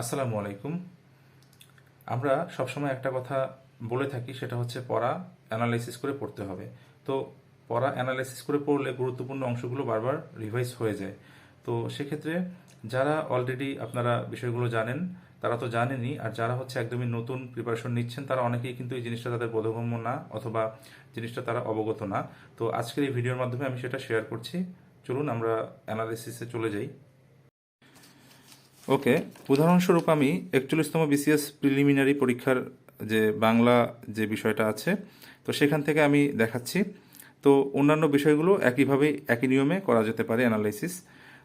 আসসালামু আলাইকুম। আমরা সবসময় একটা কথা বলে থাকি, সেটা হচ্ছে পড়া অ্যানালাইসিস করে পড়তে হবে। তো পড়া অ্যানালাইসিস করে পড়লে গুরুত্বপূর্ণ অংশগুলো বারবার রিভাইজ হয়ে যায়। তো সেক্ষেত্রে যারা অলরেডি আপনারা বিষয়গুলো জানেন, তারা তো জানেনই, আর যারা হচ্ছে একদমই নতুন প্রিপারেশন নিচ্ছেন, তারা অনেকেই কিন্তু এই জিনিসটা তাদের বোধগম্য না, অথবা জিনিসটা তারা অবগত না। তো আজকের এই ভিডিওর মাধ্যমে আমি সেটা শেয়ার করছি। চলুন আমরা অ্যানালাইসিসে চলে যাই। ওকে, উদাহরণস্বরূপ আমি একচল্লিশতম বিসিএস প্রিলিমিনারি পরীক্ষার যে বাংলা যে বিষয়টা আছে, তো সেখান থেকে আমি দেখাচ্ছি। তো অন্যান্য বিষয়গুলো একইভাবেই একই নিয়মে করা যেতে পারে অ্যানালাইসিস।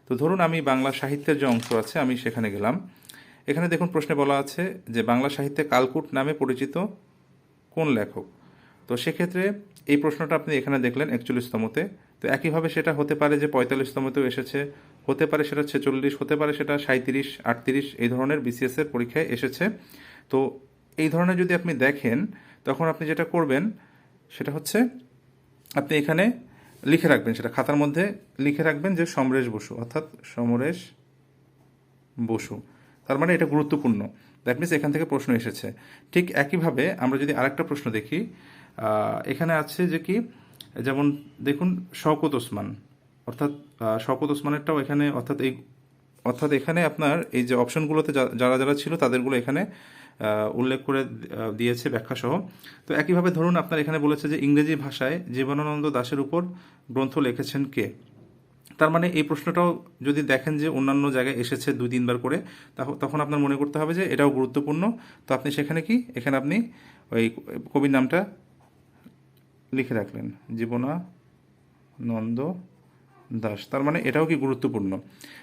তো ধরুন আমি বাংলা সাহিত্যের যে অংশ আছে, আমি সেখানে গেলাম। এখানে দেখুন প্রশ্নে বলা আছে যে বাংলা সাহিত্যে কালকুট নামে পরিচিত কোন লেখক? তো সেক্ষেত্রে এই প্রশ্নটা আপনি এখানে দেখলেন একচল্লিশতমতে। তো একইভাবে সেটা হতে পারে যে পঁয়তাল্লিশতমতেও এসেছে হতে পারে সেটা ছেচল্লিশ, হতে পারে সেটা সাঁত্রিশ আটত্রিশ, এই ধরনের বিসিএস এর পরীক্ষায় এসেছে। তো এই ধরনের যদি আপনি দেখেন, তখন আপনি যেটা করবেন, সেটা হচ্ছে আপনি এখানে লিখে রাখবেন, সেটা খাতার মধ্যে লিখে রাখবেন যে সমরেশ বসু, অর্থাৎ সমরেশ বসু। তার মানে এটা গুরুত্বপূর্ণ। দ্যাট মিনস এখান থেকে প্রশ্ন এসেছে। ঠিক একইভাবে আমরা যদি আরেকটা প্রশ্ন দেখি এখানে আছে যে কি, যেমন দেখুন শওকত ওসমান। অর্থাৎ শওকত ওসমানেরটাও এখানে, অর্থাৎ এই, অর্থাৎ এখানে আপনার এই যে অপশনগুলোতে যারা যারা ছিল তাদেরগুলো এখানে উল্লেখ করে দিয়েছে ব্যাখ্যাসহ। তো একইভাবে ধরুন আপনার এখানে বলেছে যে ইংরেজি ভাষায় জীবনানন্দ দাশের উপর গ্রন্থ লিখেছেন কে? তার মানে এই প্রশ্নটাও যদি দেখেন যে অন্যান্য জায়গায় এসেছে দুই, তিনবার করে তখন আপনার মনে করতে হবে যে এটাও গুরুত্বপূর্ণ। তো আপনি সেখানে কি? এখানে আপনি ওই কবির নামটা লিখে রাখলেন। জীবনানন্দ দাস। তার মানে এটাও কি গুরুত্বপূর্ণ?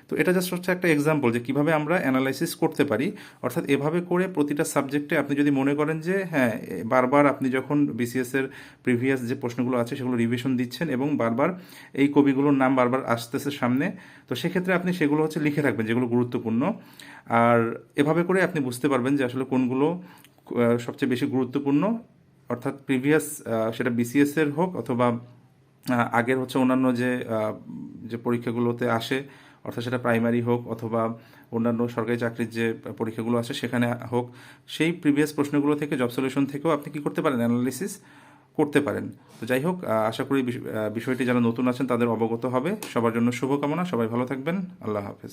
তো এটা জাস্ট হচ্ছে একটা এক্সাম্পল যে কীভাবে আমরা অ্যানালাইসিস করতে পারি। অর্থাৎ এভাবে করে প্রতিটা সাবজেক্টে আপনি যদি মনে করেন যে হ্যাঁ বারবার আপনি যখন বিসিএস এর প্রিভিয়াস যে প্রশ্নগুলো আছে সেগুলো রিভিশন দিচ্ছেন এবং বারবার এই কবিগুলোর নাম বারবার আসতেছে সামনে, তো সেক্ষেত্রে আপনি সেগুলো হচ্ছে লিখে রাখবেন যেগুলো গুরুত্বপূর্ণ। আর এভাবে করে আপনি বুঝতে পারবেন যে আসলে কোনগুলো সবচেয়ে বেশি গুরুত্বপূর্ণ। অর্থাৎ প্রিভিয়াস সেটা বিসিএস এর হোক অথবা আগের হচ্ছে অন্যান্য যে যে পরীক্ষাগুলোতে আসে, অর্থাৎ সেটা প্রাইমারি হোক অথবা অন্যান্য সরকারি চাকরির যে পরীক্ষাগুলো আছে সেখানে হোক, সেই প্রিভিয়াস প্রশ্নগুলো থেকে জব সলিউশন থেকেও আপনি কি করতে পারেন? অ্যানালিসিস করতে পারেন। তো যাই হোক আশা করি বিষ- বিষয়টি যারা নতুন আছেন তাদের অবগত হবে। সবার জন্য শুভকামনা। সবাই ভালো থাকবেন। আল্লাহ হাফেজ।